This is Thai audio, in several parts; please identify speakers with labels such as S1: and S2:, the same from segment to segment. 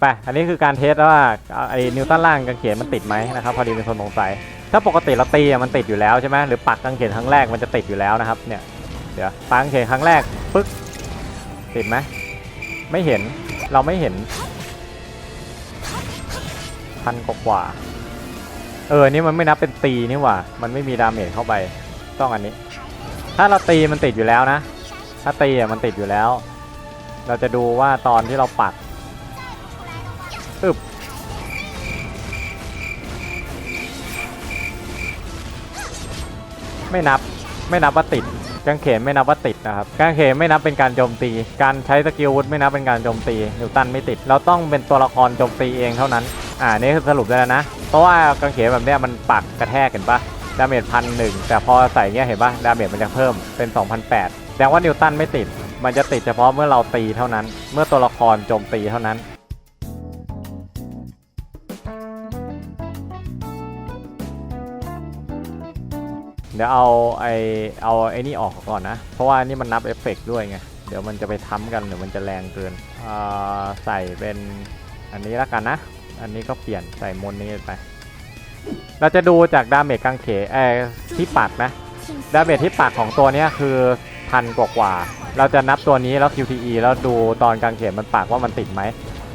S1: ไป อันนี้คือการเทสว่าไอ้นิวตันล่างกางเขนมันติดไหมนะครับ พอดีเป็นคนสงสัย ถ้าปกติเราตีมันติดอยู่แล้วใช่ไหมหรือปักกางเขนครั้งแรกมันจะติดอยู่แล้วนะครับ เนี่ย เดี๋ยวปักกางเขนครั้งแรกปึ๊กติดไหมไม่เห็น เราไม่เห็นพันกว่าเออ นี่มันไม่นับเป็นตีนี่หว่า มันไม่มีดาเมจเข้าไป ต้องอันนี้ ถ้าเราตีมันติดอยู่แล้วนะ ถ้าตีอะมันติดอยู่แล้ว เราจะดูว่าตอนที่เราปัด อึบไม่นับไม่นับว่าติดกางเขนไม่นับว่าติดนะครับกางเขนไม่นับเป็นการโจมตี การใช้สกิลวุธไม่นับเป็นการโจมตีนิวตันไม่ติด เราต้องเป็นตัวละครโจมตีเองเท่านั้น อ่านี่คือสรุปได้แล้วนะ เพราะว่ากางเขนแบบนี้มันปักกระแทกเห็นปะดาเมจพันหนึ่งแต่พอใส่เงี้ยเห็นปะดาเมจมันจะเพิ่มเป็น 2,008แสดงว่านิวตันไม่ติด มันจะติดเฉพาะเมื่อเราตีเท่านั้น เมื่อตัวละครโจมตีเท่านั้น เดี๋ยวเอาไอเอาไอนี่ออกก่อนนะ เพราะว่านี่มันนับเอฟเฟกต์ด้วยไง เดี๋ยวมันจะไปทำกันเดี๋ยวมันจะแรงเกินใส่เป็นอันนี้แล้วกันนะ อันนี้ก็เปลี่ยนใส่มนนี้ไป เราจะดูจากดาเมจกางเขนเอที่ปักนะ ดาเมจที่ปักของตัวนี้คือพันกว่ากว่า เราจะนับตัวนี้แล้ว QTE แล้วดูตอนกางเขนมันปักว่ามันติดไหม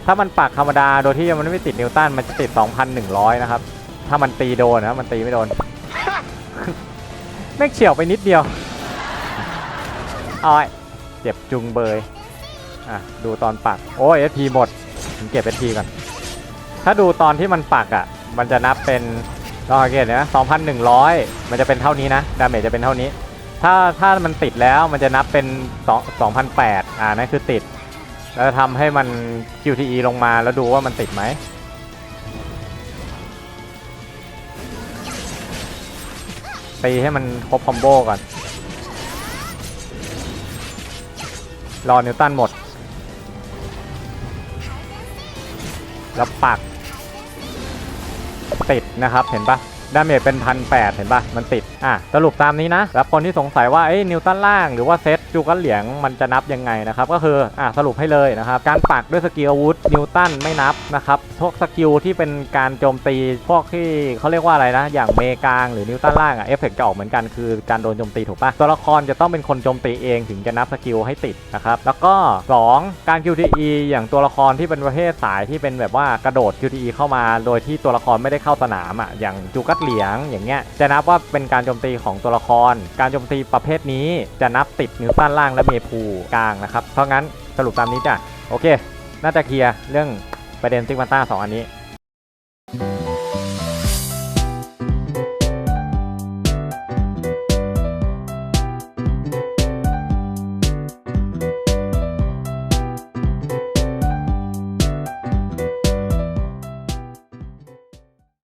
S1: ถ้ามันปักธรรมดาโดยที่มันไม่ติดนิวตันมันจะติด 2,100 นะครับ ถ้ามันตีโดนนะมันตีไม่โดน แม่งเฉียวไปนิดเดียวอ้อยเจ็บจุงเบยอะดูตอนปัก โอ้ยเอทีหมดผมเก็บเอทีก่อน ถ้าดูตอนที่มันปักอะ มันจะนับเป็นลองสังเกตนะ2,100มันจะเป็นเท่านี้นะ ดาเมจจะเป็นเท่านี้ ถ้าถ้ามันติดแล้วมันจะนับเป็น2 2,008อ่านั่นคือติด แล้วทำให้มัน QTE ลงมาแล้วดูว่ามันติดไหม ตีให้มันครบคอมโบก่อน รอนิวตันหมด แล้วปัก ติดนะครับเห็นปะดาเมจเป็นพันแปดเห็นปะมันติด อะสรุปตามนี้นะแล้วคนที่สงสัยว่าเอ้ยนิวตันล่างหรือว่าเซตจูกันเหลียงมันจะนับยังไงนะครับก็คืออะสรุปให้เลยนะครับการปักด้วยสกิลอาวุธนิวตันไม่นับนะครับพวกสกิลที่เป็นการโจมตีพวกที่เขาเรียกว่าอะไรนะ อย่างเมกางหรือนิวตันล่างอะเอฟเฟกต์จะออกเหมือนกันคือการโดนโจมตีถูกปะตัวละครจะต้องเป็นคนโจมตีเองถึงจะนับสกิลให้ติดนะครับแล้วก็ 2 การ QTE อย่างตัวละครที่เป็นประเภทสายที่เป็นแบบว่ากระโดด QTE เข้ามา โดยที่ตัวละครไม่ได้เข้าสนามอะอย่างจูกัดเหลียงอย่างเงี้ยจะนับว่าเป็นการโจมตีของตัวละคร การโจมตีประเภทนี้จะนับติดนิวตันล่างและเมพูกลางนะครับ เพราะงั้นสรุปตามนี้จ้ะ โอเค น่าจะเคลียร์เรื่องประเด็นซิกมันต้าสองอันนี้